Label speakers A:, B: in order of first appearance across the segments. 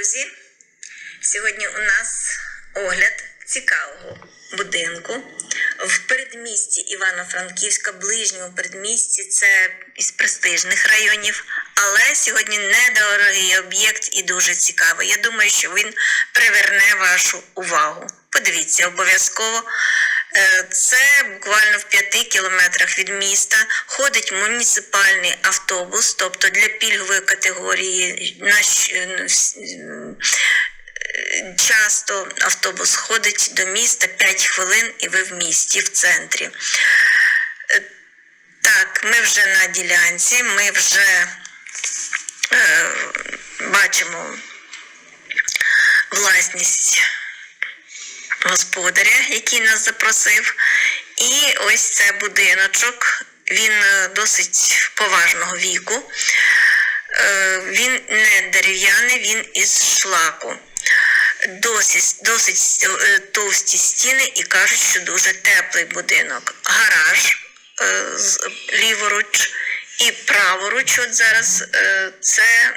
A: друзі! Сьогодні у нас огляд цікавого будинку в передмісті Івано-Франківська, ближньому передмісті. Це із престижних районів. Але сьогодні недорогий об'єкт і дуже цікавий. Я думаю, що він приверне вашу увагу. Подивіться обов'язково. Е, Це буквально в п'яти кілометрах від міста ходить муніципальний автобус, тобто для пільгової категорії на часто автобус ходить до міста 5 хвилин і ви в місті, в центрі. Е, Так, ми вже на ділянці, ми вже е, бачимо власність господаря, який нас запросив. І ось це будиночок. Він е, досить поважного віку. Е, Він не дерев'яний, він із шлаку. Досить, досить е, товсті стіни і кажуть, що дуже теплий будинок. Гараж ліворуч і праворуч. От зараз це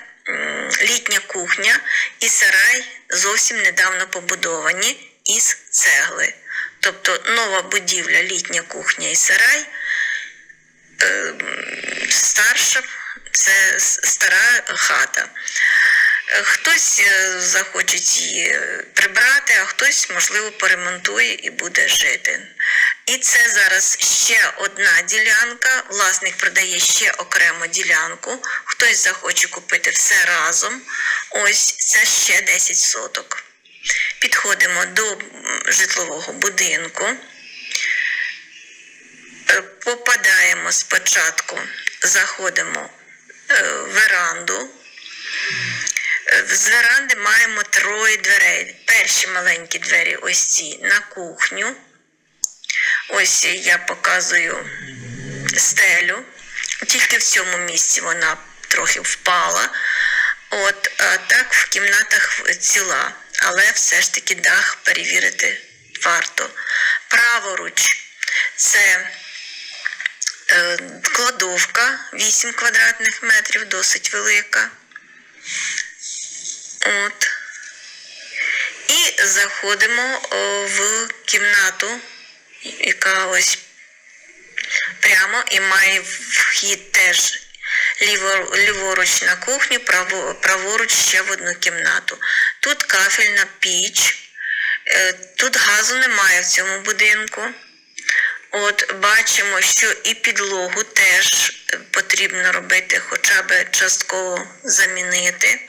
A: літня кухня і сарай зовсім недавно побудовані із цегли. Тобто нова будівля, літня кухня і сарай е, старша це стара хата. Е, Хтось е, захоче її е, прибрати, а хтось, можливо, поремонтує і буде жити. І це зараз ще одна ділянка. Власник продає ще окрему ділянку. Хтось захоче купити все разом. Ось це ще 10 соток. Підходимо до житлового будинку. Е, Попадаємо спочатку, заходимо е, в веранду. Е, З веранди маємо троє дверей. Перші маленькі двері ось ці на кухню. Ось я показую стелю. Тільки в цьому місці вона трохи впала. От, так в кімнатах ціла, але все ж таки дах перевірити варто. Праворуч це е, кладовка 8 квадратних метрів, досить велика. От. І заходимо в кімнату, яка ось прямо і має вхід теж ліворуч на кухню, праворуч ще в одну кімнату. Тут кафельна піч, е, тут газу немає в цьому будинку. От бачимо, що і підлогу теж потрібно робити, хоча б частково замінити.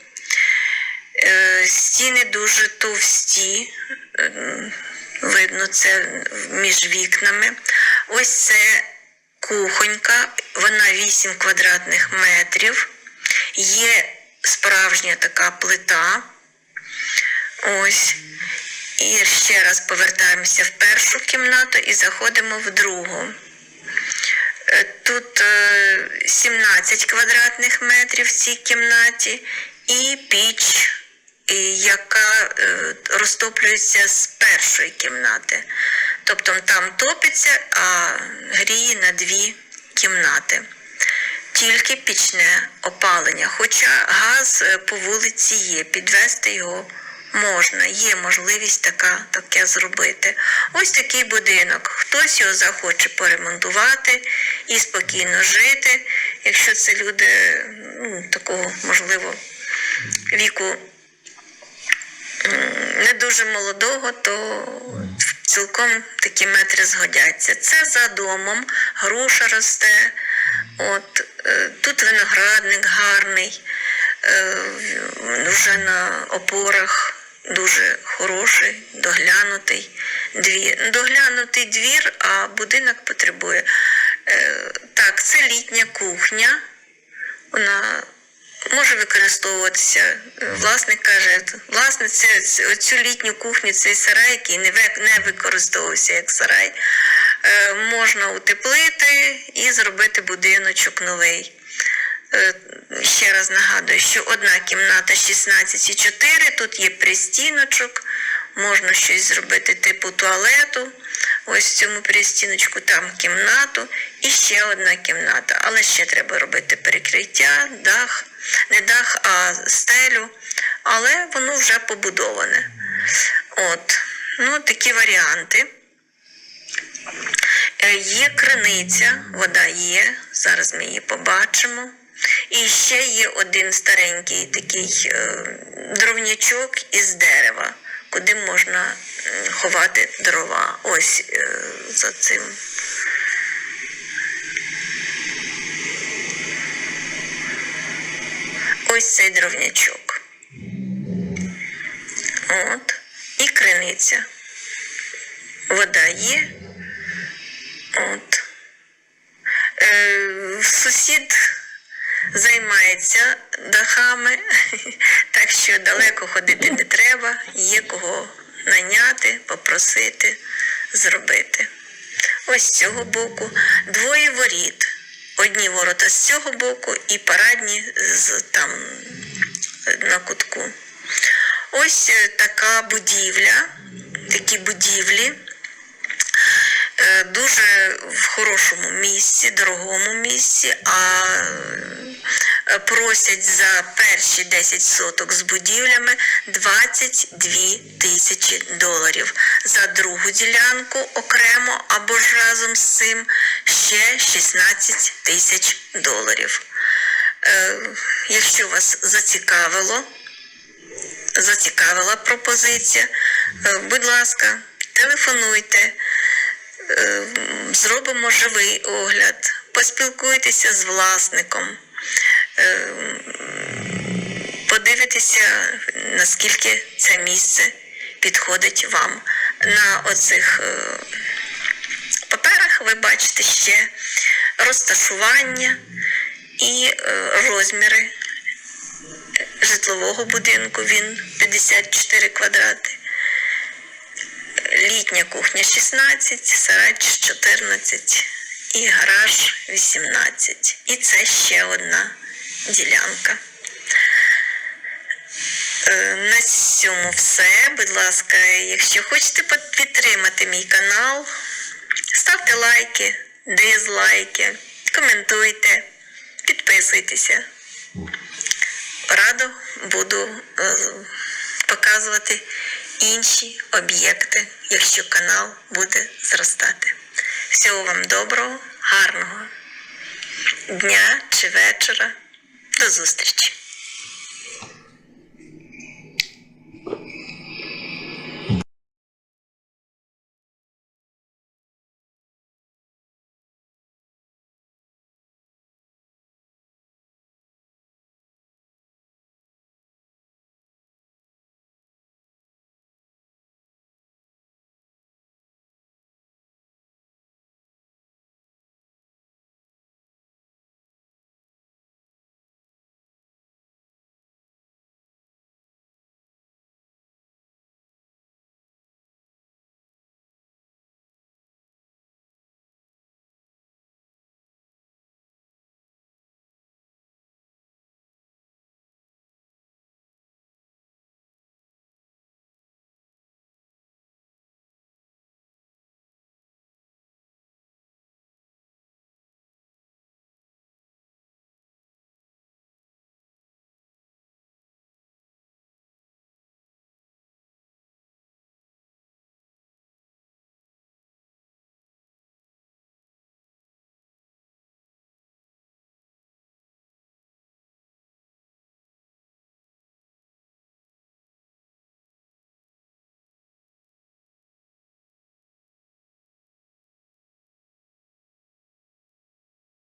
A: Е, Стіни дуже товсті, видно це між вікнами. Ось це кухонька, вона 8 квадратних метрів. Є справжня така плита. Ось. І ще раз повертаємося в першу кімнату і заходимо в другу. Е, Тут е, 17 квадратних метрів в цій кімнаті і піч, яка е, розтоплюється з першої кімнати. Тобто там топиться, а гріє на дві кімнати. Тільки пічне опалення. Хоча газ е, по вулиці є, підвести його можна, є можливість така, таке зробити. Ось такий будинок. Хтось його захоче поремонтувати і спокійно жити. Якщо це люди ну, такого, можливо, віку не дуже молодого, то цілком такі метри згодяться. Це за домом, груша росте. От, е, тут виноградник гарний, е, вже на опорах дуже хороший, доглянутий двір. Доглянутий двір, а будинок потребує. Е, Так, це літня кухня. Вона може використовуватися. Власник каже, це- цю літню кухню, цей сарай, який не, використовувався як сарай, е, можна утеплити і зробити будиночок новий. Е, Ще раз нагадую, що одна кімната 16,4, тут є пристіночок, можна щось зробити типу туалету. Ось цьому пристіночку там кімнату і ще одна кімната. Але ще треба робити перекриття, дах, не дах, а стелю. але воно вже побудоване. От, ну, такі варіанти. Е, Є криниця, вода є, зараз ми її побачимо. І ще є один старенький такий е, дровнячок із дерева, куди можна ховати дрова. Ось е, за цим. Ось цей дровнячок. От. І криниця. Вода є. От. Е, сусід займається дахами, так що далеко ходити не треба, є кого наняти, попросити, зробити. Ось з цього боку двоє воріт. Одні ворота з цього боку і парадні з там на кутку. Ось е, така будівля, такі будівлі дуже в хорошому місці, дорогому місці, а е, просять за перші 10 соток з будівлями 22 тисячі доларів. За другу ділянку окремо або ж разом з цим ще 16 тисяч доларів. Е, Якщо вас зацікавило, зацікавила пропозиція, е, будь ласка, телефонуйте, е, зробимо живий огляд, поспілкуйтеся з власником, е, подивитеся, наскільки це місце підходить вам. На оцих е, паперах ви бачите ще розташування і е, розміри житлового будинку. Він 54 квадрати. Літня кухня 16, сарач 14 і гараж 18. І це ще одна ділянка. Е, На цьому все. Будь ласка, якщо хочете підтримати мій канал, ставте лайки, дизлайки, коментуйте, підписуйтеся. Радо буду е, показувати інші об'єкти, якщо канал буде зростати. Всього вам доброго, гарного дня чи вечора. До зустрічі!